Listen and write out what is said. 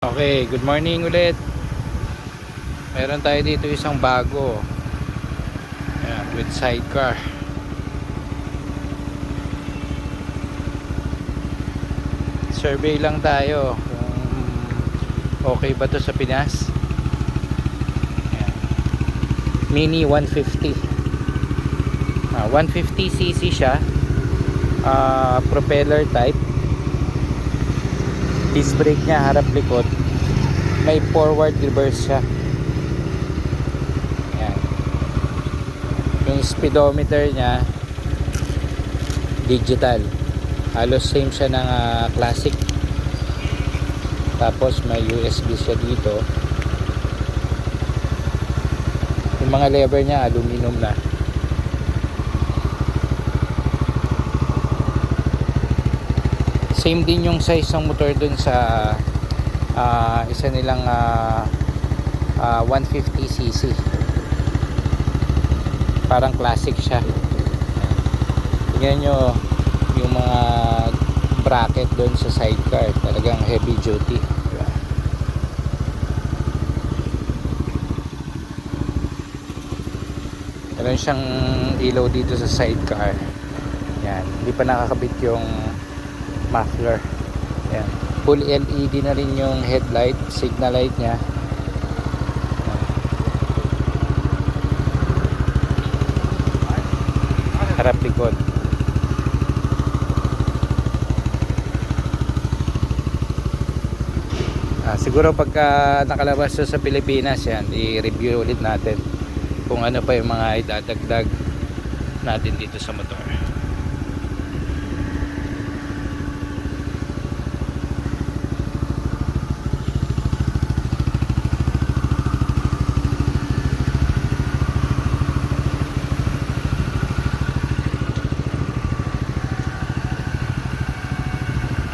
Okay, good morning ulit. Meron tayo dito isang bago. Ayan, with sidecar. Survey lang tayo okay ba to sa Pinas. Ayan. Mini 150. Ah, 150cc siya. Ah, propeller type disc brake niya harap likod. May forward reverse siya. Yung speedometer niya digital. Halos same siya ng ah, classic. Tapos may USB siya dito. Yung mga lever niya aluminum na same din yung size ng motor dun sa ah, isa nilang ah, ah, 150cc parang classic siya. Tingnan nyo yung mga bracket dun sa sidecar talagang heavy duty. Meron siyang ilaw dito sa sidecar. Yan hindi pa nakakabit yung muffler. Yan full LED na rin yung headlight signal light nya harap likod. Ah, siguro pagka nakalabas sa Pilipinas yan i-review ulit natin kung ano pa yung mga idadagdag natin dito sa motor